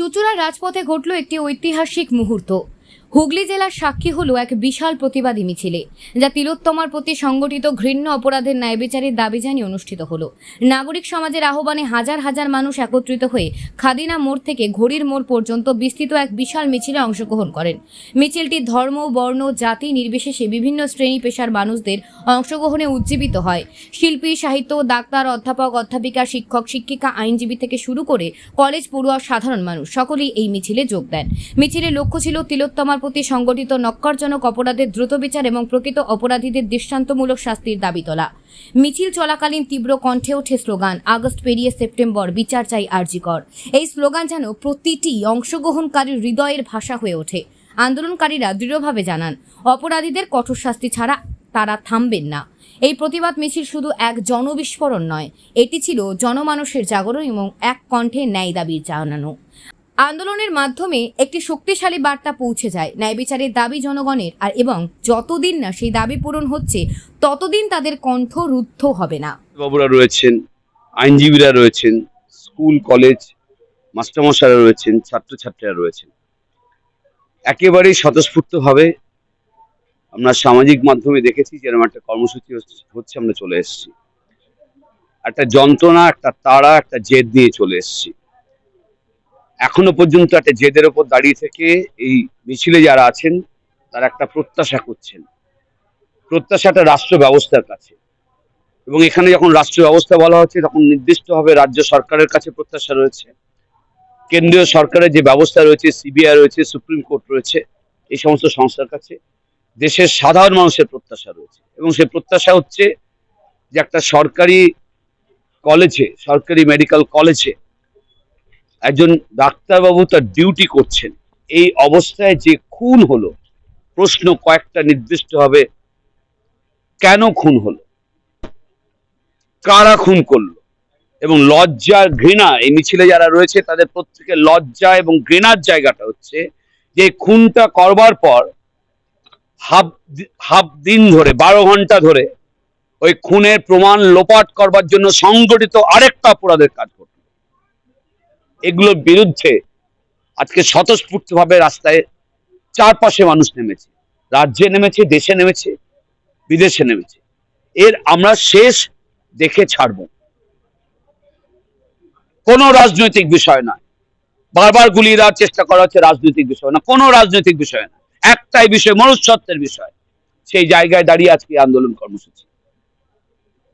চুচুড়া রাজপথে ঘটল একটি ঐতিহাসিক মুহূর্ত। হুগলি জেলার সাক্ষী হলো এক বিশাল প্রতিবাদী মিছিলে, যা তিলোত্তমার প্রতি সংগঠিত ঘৃণ্য অপরাধের ন্যায়বিচারের দাবি জানিয়ে অনুষ্ঠিত হলো। নাগরিক সমাজের আহ্বানে হাজার হাজার মানুষ একত্রিত হয়ে খাদিনা মোড় থেকে ঘড়ির মোড় পর্যন্ত বিস্তৃত এক বিশাল মিছিলে অংশগ্রহণ করেন। মিছিলটি ধর্ম, বর্ণ, জাতি নির্বিশেষে বিভিন্ন শ্রেণি পেশার মানুষদের অংশগ্রহণে উজ্জীবিত হয়। শিল্পী, সাহিত্য, ডাক্তার, অধ্যাপক, অধ্যাপিকা, শিক্ষক, শিক্ষিকা, আইনজীবী থেকে শুরু করে কলেজ পড়ুয়া সাধারণ মানুষ সকলেই এই মিছিলে যোগ দেন। মিছিলের লক্ষ্য ছিল তিলোত্তমার প্রতি সংগঠিত নক্কারজনক অপরাধের দ্রুত বিচার এবং প্রকৃত অপরাধীদের দৃষ্টান্তমূলক শাস্তির দাবি তোলা। মিছিল চলাকালীন তীব্র কণ্ঠে ওঠে স্লোগান, আগস্ট পেরিয়ে সেপ্টেম্বর, বিচার চাই আরজিকর এই স্লোগান যেন প্রতিটি অংশগ্রহণকারীর হৃদয়ের ভাষা হয়ে ওঠে। আন্দোলনকারীরা দৃঢ়ভাবে জানান, অপরাধীদের কঠোর শাস্তি ছাড়া তারা থামবেন না। এই প্রতিবাদ মিছিল শুধু এক জনবিস্ফোরণ নয়, এটি ছিল জনমানুষের জাগরণ এবং এক কণ্ঠে ন্যায় দাবির জানানো। আন্দোলনের মাধ্যমে একটি শক্তিশালী বার্তা পৌঁছে যায়। ন্যায় বিচারের দাবি জনগণের, আর এবং যতদিন না সেই দাবি পূরণ হচ্ছে, ততদিন তাদের কণ্ঠ রুদ্ধ হবে না। বাবুরা রয়েছেন, আইনজীবীরা রয়েছেন, স্কুল, কলেজ মাস্টারমশাইরা রয়েছেন, ছাত্রছাত্রীরা রয়েছেন। একেবারেই স্বতঃস্ফূর্তভাবে আমরা সামাজিক মাধ্যমে দেখেছি যেরকম একটা কর্মসূচি হচ্ছে- হচ্ছে আমরা চলে এসেছি। একটা যন্ত্রণা, একটা তাড়া, একটা জেদ নিয়ে চলে এসেছি। এখনও পর্যন্ত একটা জেদের ওপর দাঁড়িয়ে থেকে এই মিছিলে যারা আছেন, তারা একটা প্রত্যাশা করছেন। প্রত্যাশাটা রাষ্ট্র ব্যবস্থার কাছে। এবং এখানে যখন রাষ্ট্র ব্যবস্থা বলা হচ্ছে, তখন নির্দিষ্টভাবে রাজ্য সরকারের কাছে প্রত্যাশা রয়েছে। কেন্দ্রীয় সরকারের যে ব্যবস্থা রয়েছে, সিবিআই রয়েছে, সুপ্রিম কোর্ট রয়েছে, এই সমস্ত সংস্থার কাছে দেশের সাধারণ মানুষের প্রত্যাশা রয়েছে। এবং সেই প্রত্যাশা হচ্ছে যে একটা সরকারি কলেজে, সরকারি মেডিকেল কলেজে একজন ডাক্তারবাবু তার ডিউটি করছেন। এই অবস্থায় যে খুন হলো, প্রশ্ন কয়েকটা নির্দিষ্টভাবে কেন খুন হলো? কারা খুন করল? এবং লজ্জা ঘৃণা, এই মিছিলে যারা রয়েছে, তাদের প্রত্যেকের লজ্জা এবং ঘৃণার জায়গাটা হচ্ছে যে খুনটা করবার পর হাফ হাফ দিন ধরে, বারো ঘণ্টা ধরে ওই খুনের প্রমাণ লোপাট করবার জন্য সংগঠিত আরেকটা অপরাধের কাজ করত এগুলোর বিরুদ্ধে আজকে স্বতঃস্ফূর্তভাবে রাস্তায় চারপাশে মানুষ নেমেছে। রাজ্যে নেমেছে, দেশে নেমেছে, বিদেশে নেমেছে। এর আমরা শেষ দেখে ছাড়ব। কোনো রাজনৈতিক বিষয় নয়। বারবার গুলিয়ে দেওয়ার চেষ্টা করা হচ্ছে রাজনৈতিক বিষয় না কোনো রাজনৈতিক বিষয় না একটাই বিষয়, মনুষ্যত্বের বিষয়। সেই জায়গায় দাঁড়িয়ে আজকে আন্দোলন কর্মসূচি।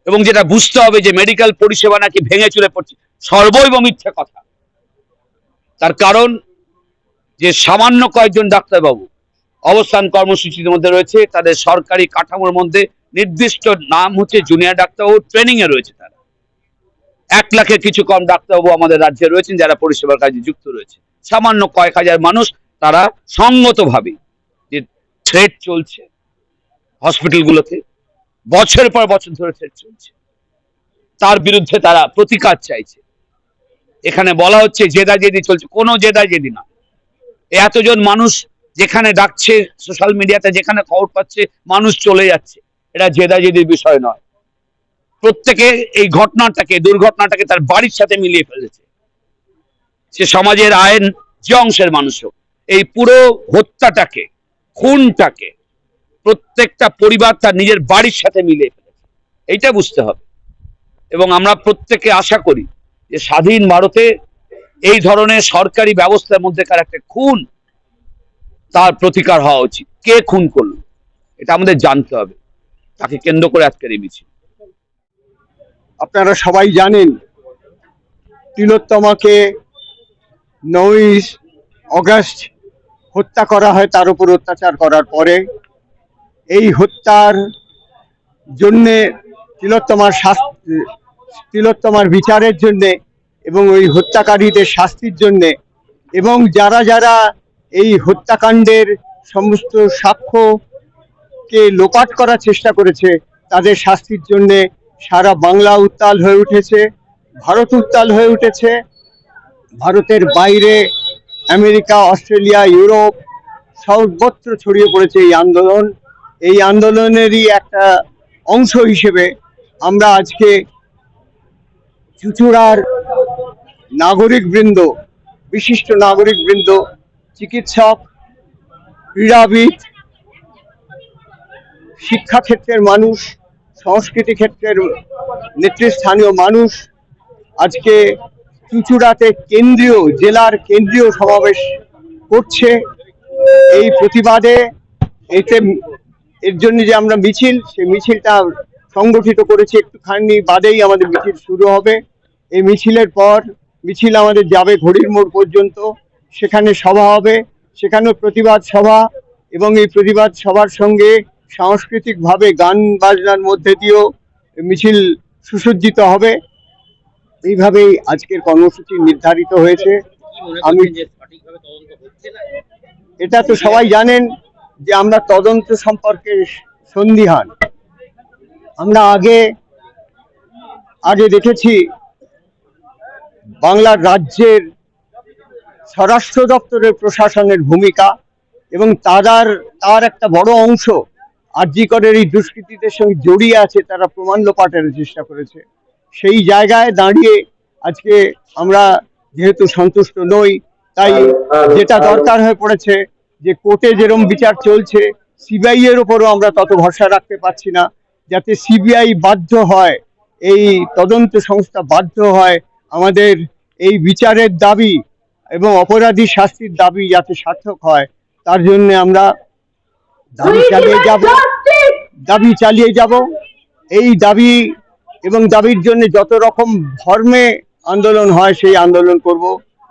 এবং যেটা বুঝতে হবে যে মেডিকেল পরিষেবা নাকি ভেঙে চলে পড়ছে। সর্বৈব মিথ্যে কথা। তার কারণ যে সামান্য কয়েকজন ডাক্তারবাবু অবস্থান কর্মসূচির মধ্যে রয়েছে, তাদের সরকারি কাঠামোর মধ্যে নির্দিষ্ট নাম হচ্ছে জুনিয়র ডাক্তারবাবু ট্রেনিং এ রয়েছে তারা। এক লাখের কিছু কম ডাক্তারবাবু আমাদের রাজ্যে রয়েছেন যারা পরিষেবার কাজে যুক্ত রয়েছে। সামান্য কয়েক হাজার মানুষ তারা সঙ্গতভাবে যে থ্রেড চলছে হসপিটালগুলোতে বছরের পর বছর ধরে থ্রেড চলছে। তার বিরুদ্ধে তারা প্রতিকার চাইছে। এখানে বলা হচ্ছে জেদা জেদি চলছে। কোনো জেদা জেদি না। এতজন মানুষ যেখানে ডাকছে সোশ্যাল মিডিয়াতে, যেখানে খবর পাচ্ছে, মানুষ চলে যাচ্ছে। এটা জেদাজেদির বিষয় নয়। প্রত্যেকে এই ঘটনাটাকে, দুর্ঘটনাটাকে তার বাড়ির সাথে মিলিয়ে ফেলেছে। সে সমাজের আইন যে অংশের মানুষ হোক, এই পুরো হত্যাটাকে, খুনটাকে প্রত্যেকটা পরিবার তার নিজের বাড়ির সাথে মিলিয়ে ফেলেছে। এইটা বুঝতে হবে। এবং আমরা প্রত্যেকে আশা করি যে স্বাধীন ভারতে এই ধরনের সরকারি ব্যবস্থার মধ্যেকার একটা খুন তার প্রতিকার হওয়া উচিত। কে খুন করল? এটা আমাদের জানতে হবে। তাকে কেন্দ্র করে আজকের এই মিছিল। আপনারা সবাই জানেন, তিলোত্তমাকে নয়ই অগাস্ট হত্যা করা হয়, তার উপর অত্যাচার করার পরে। এই হত্যার জন্যে তিলোত্তমার শাস্তি, তিলোত্তমার বিচারের জন্যে এবং ওই হত্যাকারীদের শাস্তির জন্যে এবং যারা যারা এই হত্যাকাণ্ডের সমস্ত সাক্ষ্যকে লোপাট করার চেষ্টা করেছে, তাদের শাস্তির জন্যে সারা বাংলা উত্তাল হয়ে উঠেছে, ভারত উত্তাল হয়ে উঠেছে। ভারতের বাইরে আমেরিকা, অস্ট্রেলিয়া, ইউরোপ সর্বত্র ছড়িয়ে পড়েছে এই আন্দোলন। এই আন্দোলনেরই একটা অংশ হিসেবে আমরা আজকে চুচুড়ার নাগরিকবৃন্দ, বিশিষ্ট নাগরিক বৃন্দ চিকিৎসক, ক্রীড়াবিদ, শিক্ষাক্ষেত্রের মানুষ, সংস্কৃতি ক্ষেত্রের নেতৃস্থানীয় মানুষ, আজকে চুচুড়াতে কেন্দ্রীয়, জেলার কেন্দ্রীয় সমাবেশ করছে। এই প্রতিবাদে এতে এর জন্য যে আমরা মিছিল সেই মিছিলটা সংগঠিত করেছি। একটুখানি বাদেই আমাদের মিছিল শুরু হবে। এই মিছিলের পর মিছিল আমাদের যাবে ঘড়ির মোড় পর্যন্ত। সেখানে সভা হবে, সেখানেও প্রতিবাদ সভা এবং এই প্রতিবাদ সভার সঙ্গে সাংস্কৃতিকভাবে গান বাজনার মধ্যে দিয়েও মিছিল সুসজ্জিত হবে। এইভাবেই আজকের কর্মসূচি নির্ধারিত হয়েছে। আমি এটা তো সবাই জানেন যে আমরা তদন্ত সম্পর্কে সন্দিহান। আমরা আগে আগে দেখেছি বাংলার রাজ্যের স্বরাষ্ট্র দপ্তরের প্রশাসনের ভূমিকা এবং তার তার একটা বড় অংশ আর্যিকরের এই দুষ্কৃতীদের সঙ্গে জড়িয়ে আছে, তারা প্রমাণ লোপাটের চেষ্টা করেছে। সেই জায়গায় দাঁড়িয়ে আজকে আমরা যেহেতু সন্তুষ্ট নই, তাই যেটা দরকার হয়ে পড়েছে যে কোর্টে যেরম বিচার চলছে, সিবিআই এর উপরও আমরা তত ভরসা রাখতে পারছি না, যাতে সিবিআই বাধ্য হয়, এই তদন্ত সংস্থা বাধ্য হয় আমাদের এই বিচারের দাবি এবং অপরাধী শাস্তির দাবি যাতে সার্থক হয় তার জন্য আমরা দাবি চালিয়ে যাব। দাবি চালিয়ে যাব। এই দাবি এবং দাবির জন্য যত রকম ধর্মে আন্দোলন হয় সেই আন্দোলন করব।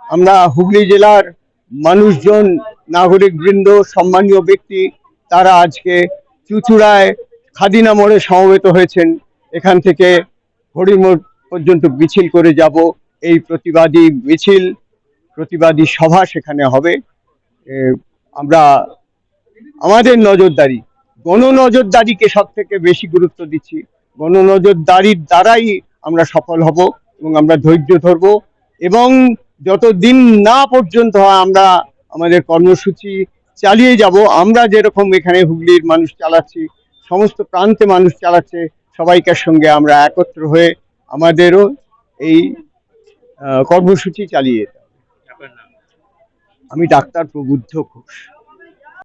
আমরা হুগলি জেলার মানুষজন নাগরিক বৃন্দ সম্মানীয় ব্যক্তি তারা আজকে চুচুড়ায় খাদিনা মোড়ে সমবেত হয়েছেন। এখান থেকে হরিমোড় পর্যন্ত মিছিল করে যাব। এই প্রতিবাদী মিছিল, প্রতিবাদী সভা সেখানে হবে। আমরা আমাদের নজরদারি গণ নজরদারিকে সব থেকে বেশি গুরুত্ব দিচ্ছি। গণ নজরদারির দ্বারাই আমরা সফল হব এবং আমরা ধৈর্য ধরব এবং যতদিন না পর্যন্ত আমরা আমাদের কর্মসূচি চালিয়ে যাব, আমরা যেরকম এখানে হুগলির মানুষ চালাচ্ছি, সমস্ত প্রান্তে মানুষ চালাচ্ছে, সবাইকার সঙ্গে আমরা একত্র হয়ে আমাদেরও এই কর্মসূচি চালিয়ে যেতে হবে। আমি ডাক্তার প্রবুদ্ধ ঘোষ।